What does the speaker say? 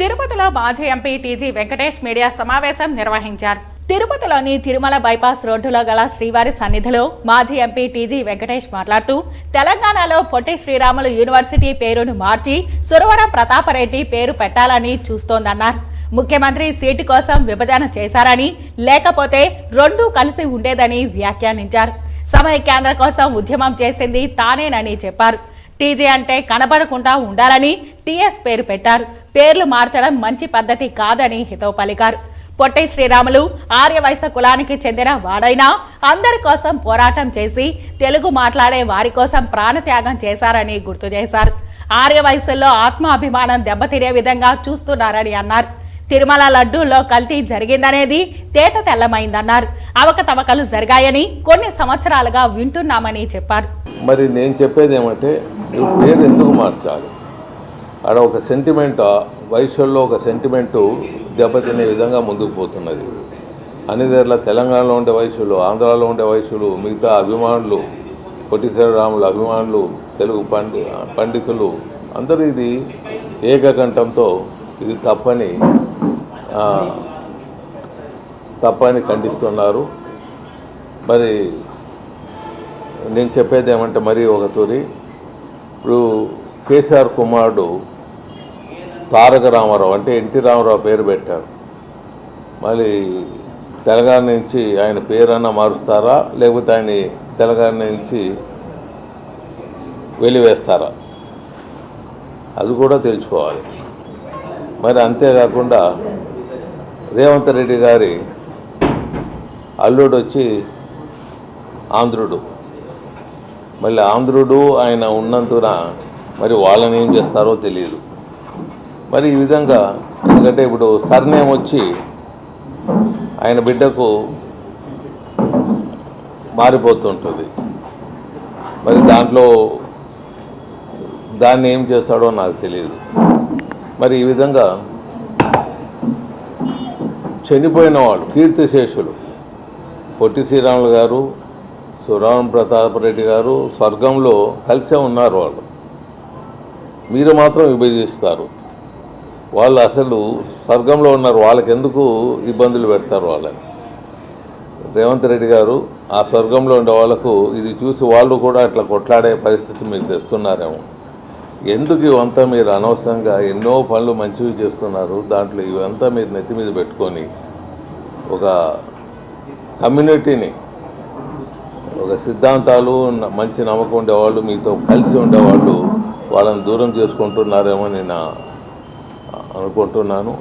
తిరుపతిలో మాజీ MP TG Venkatesh media సమావేశం నిర్వహించారు. తిరుపతిలోని తిరుమల బైపాస్ రోడ్డులో గల శ్రీవారి సన్నిధిలో మాజీ ఎంపీ టీజీ వెంకటేష్ మాట్లాడుతూ తెలంగాణలో పొట్టి శ్రీరాములు యూనివర్సిటీ పేరును మార్చి సురవరం ప్రతాపరెడ్డి పేరు పెట్టాలని చూస్తోందన్నారు. ముఖ్యమంత్రి సీటు కోసం విభజన చేశారని లేకపోతే రెండూ కలిసి ఉండేదని వ్యాఖ్యానించారు. సమయ కేంద్ర కోసం ఉద్యమం చేసింది తానేనని చెప్పారు. టీజే అంటే కనబడకుండా ఉండాలని టీఎస్ పేరు పెట్టారు. పేర్లు మార్చడం మంచి పద్ధతి కాదని హితవు పలికారు. పొట్టి శ్రీరాములు ఆర్యవైశ్య కులానికి చెందిన వాడైనా అందరి కోసం పోరాటం చేసి తెలుగు మాట్లాడే వారి కోసం ప్రాణత్యాగం చేశారని గుర్తు చేశారు. ఆర్యవైశ్యుల్లో ఆత్మాభిమానం దెబ్బతినే విధంగా చూస్తున్నారని అన్నారు. తిరుమల లడ్డూల్లో కల్తీ జరిగిందనేది తేట తెల్లమైందన్నారు. అవకతవకలు జరిగాయని కొన్ని సంవత్సరాలుగా వింటున్నామని చెప్పారు. మరి నేను చెప్పేది ఏమంటే పేరు ఎందుకు మార్చాలి? ఆడ ఒక సెంటిమెంట్ వయసుల్లో ఒక సెంటిమెంటు దెబ్బతినే విధంగా ముందుకు పోతున్నది. అన్నిదేర్ల తెలంగాణలో ఉండే వయసులు ఆంధ్రాలో ఉండే వయసులు మిగతా అభిమానులు పొట్టి శ్రీరాములు అభిమానులు తెలుగు పండి పండితులు అందరూ ఇది ఏకకంఠంతో ఇది తప్పని తప్పని ఖండిస్తున్నారు. మరి నేను చెప్పేది ఏమంటే మరీ ఒక తూరి ఇప్పుడు కేసీఆర్ కుమారుడు తారక రామారావు అంటే ఎన్టీ రామారావు పేరు పెట్టారు. మళ్ళీ తెలంగాణ నుంచి ఆయన పేరన్నా మారుస్తారా? లేకపోతే ఆయన తెలంగాణ నుంచి వెలివేస్తారా? అది కూడా తెలుసుకోవాలి. మరి అంతేకాకుండా రేవంత్ రెడ్డి గారి అల్లుడు వచ్చి ఆంధ్రుడు. మళ్ళీ ఆంధ్రుడు ఆయన ఉన్నందున మరి వాళ్ళని ఏం చేస్తారో తెలియదు మరి ఈ విధంగా ఎందుకంటే ఇప్పుడు సర్నేమ్ వచ్చి ఆయన బిడ్డకు మారిపోతుంటుంది. మరి దాంట్లో దాన్ని ఏం చేస్తాడో నాకు తెలియదు మరి ఈ విధంగా చనిపోయిన వాళ్ళు కీర్తిశేషులు పొట్టి శ్రీరాములు గారు సురాం ప్రతాప్ రెడ్డి గారు స్వర్గంలో కలిసే ఉన్నారు వాళ్ళు. మీరు మాత్రం విభజిస్తారు. వాళ్ళు అసలు స్వర్గంలో ఉన్నారు. వాళ్ళకి ఎందుకు ఇబ్బందులు పెడతారు వాళ్ళని? రేవంత్ రెడ్డి గారు ఆ స్వర్గంలో ఉండే వాళ్ళకు ఇది చూసి వాళ్ళు కూడా అట్లా కొట్లాడే పరిస్థితి మీరు తెస్తున్నారేమో. ఎందుకు ఇవంతా మీరు అనవసరంగా ఎన్నో పనులు మంచివి చేస్తున్నారు? దాంట్లో ఇవంతా మీరు నెత్తి మీద పెట్టుకొని ఒక కమ్యూనిటీని ఒక సిద్ధాంతాలు మంచి నమ్మకం ఉండేవాళ్ళు మీతో కలిసి ఉండేవాళ్ళు వాళ్ళని దూరం చేసుకుంటున్నారేమో నేను అనుకుంటున్నాను.